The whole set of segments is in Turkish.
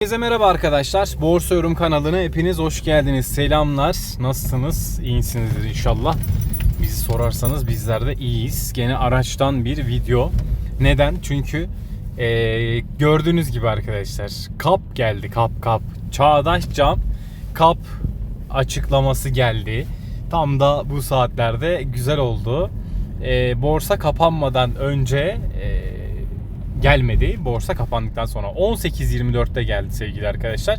Herkese merhaba arkadaşlar. Borsa Yorum kanalına hepiniz hoş geldiniz. Selamlar. Nasılsınız? İyisinizdir inşallah. Bizi sorarsanız bizler de iyiyiz. Gene araçtan bir video. Neden? Çünkü eee, gördüğünüz gibi arkadaşlar kap geldi kap kap. Çağdaş cam kap açıklaması geldi. Tam da bu saatlerde güzel oldu. Eee, borsa kapanmadan önce eee, gelmedi. Borsa kapandıktan sonra 18.24'te geldi sevgili arkadaşlar.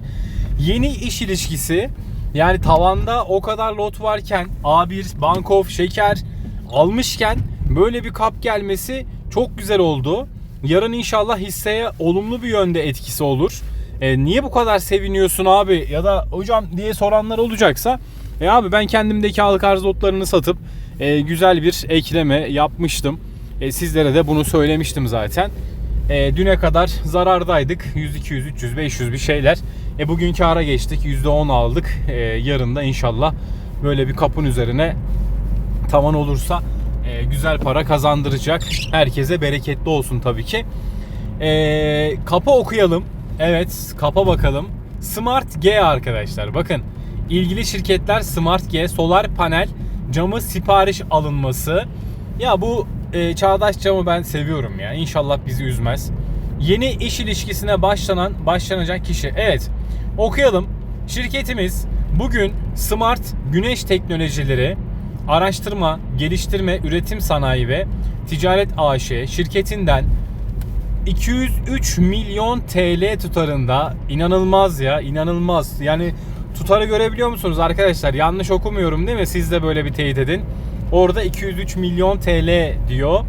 Yeni iş ilişkisi yani tavanda o kadar lot varken A1, Bankof, Şeker almışken böyle bir kap gelmesi çok güzel oldu. Yarın inşallah hisseye olumlu bir yönde etkisi olur. E, niye bu kadar seviniyorsun abi ya da hocam diye soranlar olacaksa e abi ben kendimdeki halka arz lotlarını satıp e, güzel bir ekleme yapmıştım. E, sizlere de bunu söylemiştim zaten. E, düne kadar zarardaydık. 100, 200, 300, 500 bir şeyler. E, bugün kâra geçtik. %10 aldık. E, yarın da inşallah böyle bir kapın üzerine tavan olursa e, güzel para kazandıracak. Herkese bereketli olsun tabii ki. E, kapa okuyalım. Evet kapa bakalım. Smart G arkadaşlar. Bakın ilgili şirketler Smart G solar panel camı sipariş alınması. Ya bu e, çağdaş camı ben seviyorum ya. İnşallah bizi üzmez. Yeni iş ilişkisine başlanan başlanacak kişi. Evet. Okuyalım. Şirketimiz bugün Smart Güneş Teknolojileri Araştırma, Geliştirme, Üretim Sanayi ve Ticaret AŞ şirketinden 203 milyon TL tutarında inanılmaz ya inanılmaz yani tutarı görebiliyor musunuz arkadaşlar yanlış okumuyorum değil mi siz de böyle bir teyit edin orada 203 milyon TL diyor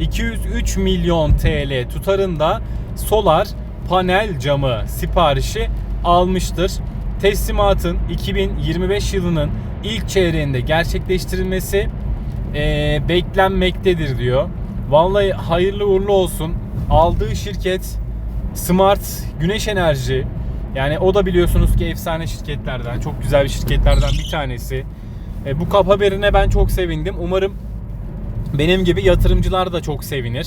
203 milyon TL tutarında solar panel camı siparişi almıştır teslimatın 2025 yılının ilk çeyreğinde gerçekleştirilmesi eee, beklenmektedir diyor Vallahi hayırlı uğurlu olsun. Aldığı şirket Smart Güneş Enerji. Yani o da biliyorsunuz ki efsane şirketlerden, çok güzel bir şirketlerden bir tanesi. E, bu kap haberine ben çok sevindim. Umarım benim gibi yatırımcılar da çok sevinir.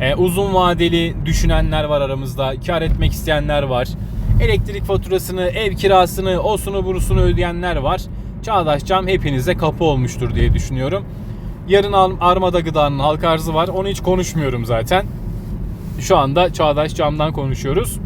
E, uzun vadeli düşünenler var aramızda. Kar etmek isteyenler var. Elektrik faturasını, ev kirasını, osunu burusunu ödeyenler var. Çağdaş Cam hepinize kapı olmuştur diye düşünüyorum. Yarın Ar- Armada Gıda'nın halka arzı var. Onu hiç konuşmuyorum zaten. Şu anda Çağdaş Cam'dan konuşuyoruz.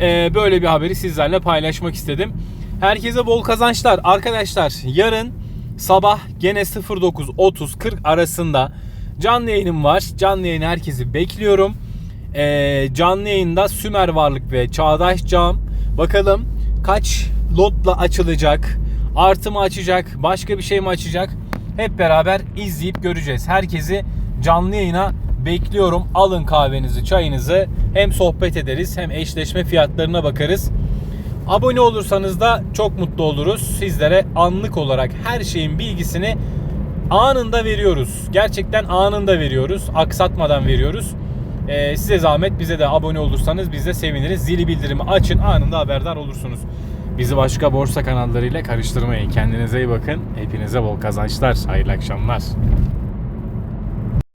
Ee, böyle bir haberi sizlerle paylaşmak istedim. Herkese bol kazançlar. Arkadaşlar yarın sabah gene 09.30-40 arasında canlı yayınım var. Canlı yayını herkesi bekliyorum. Ee, canlı yayında Sümer Varlık ve Çağdaş Cam. Bakalım kaç lotla açılacak? Artı mı açacak? Başka bir şey mi açacak? Hep beraber izleyip göreceğiz. Herkesi canlı yayına bekliyorum. Alın kahvenizi, çayınızı. Hem sohbet ederiz hem eşleşme fiyatlarına bakarız. Abone olursanız da çok mutlu oluruz. Sizlere anlık olarak her şeyin bilgisini anında veriyoruz. Gerçekten anında veriyoruz. Aksatmadan veriyoruz. Ee, size zahmet bize de abone olursanız biz de seviniriz. Zili bildirimi açın anında haberdar olursunuz. Bizi başka borsa kanallarıyla karıştırmayın. Kendinize iyi bakın. Hepinize bol kazançlar. Hayırlı akşamlar.